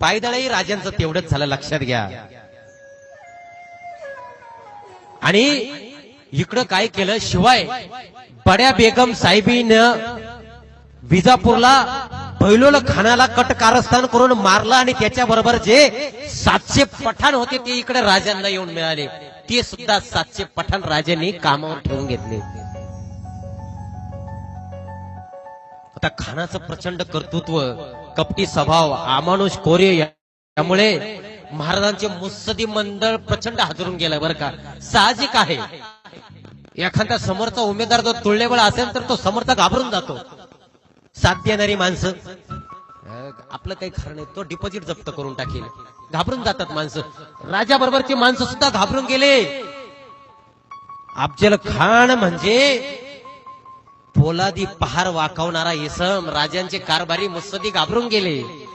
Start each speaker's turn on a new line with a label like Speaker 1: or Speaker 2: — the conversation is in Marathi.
Speaker 1: पायदळही राजांचं तेवढंच झालं लक्षात घ्या. आणि इकडं काय केलं? शिवाय बड्या बेगम साहेबीनं विजापूरला बैलोल खानाला कट कारस्थान करून मारलं आणि त्याच्या बरोबर जे सातशे पठाण होते ते इकडे राजांना येऊन मिळाले. ते सुद्धा सातशे पठाण राजांनी कामावर ठेवून घेतले. आता खानाचं प्रचंड कर्तृत्व कपटी स्वभाव अमानुष कोरे त्यामुळे महाराजांचे मुत्सदी मंडळ प्रचंड हादरून गेलं बरं का. साहजिक आहे. एखादा समोरचा उमेदवार जो तुळलेबळ असेल तर तो समोरचा घाबरून जातो. साथ देणारी माणसं. आपलं काही खरं नाही तो डिपॉझिट जप्त करून टाकेल. घाबरून जातात माणसं. राजा बरोबरची माणसं सुद्धा घाबरून गेले. अफजल खान म्हणजे पोलादी पहार वाकवणारा इसम राजांचे कारभारी मुत्सदी घाबरून गेले.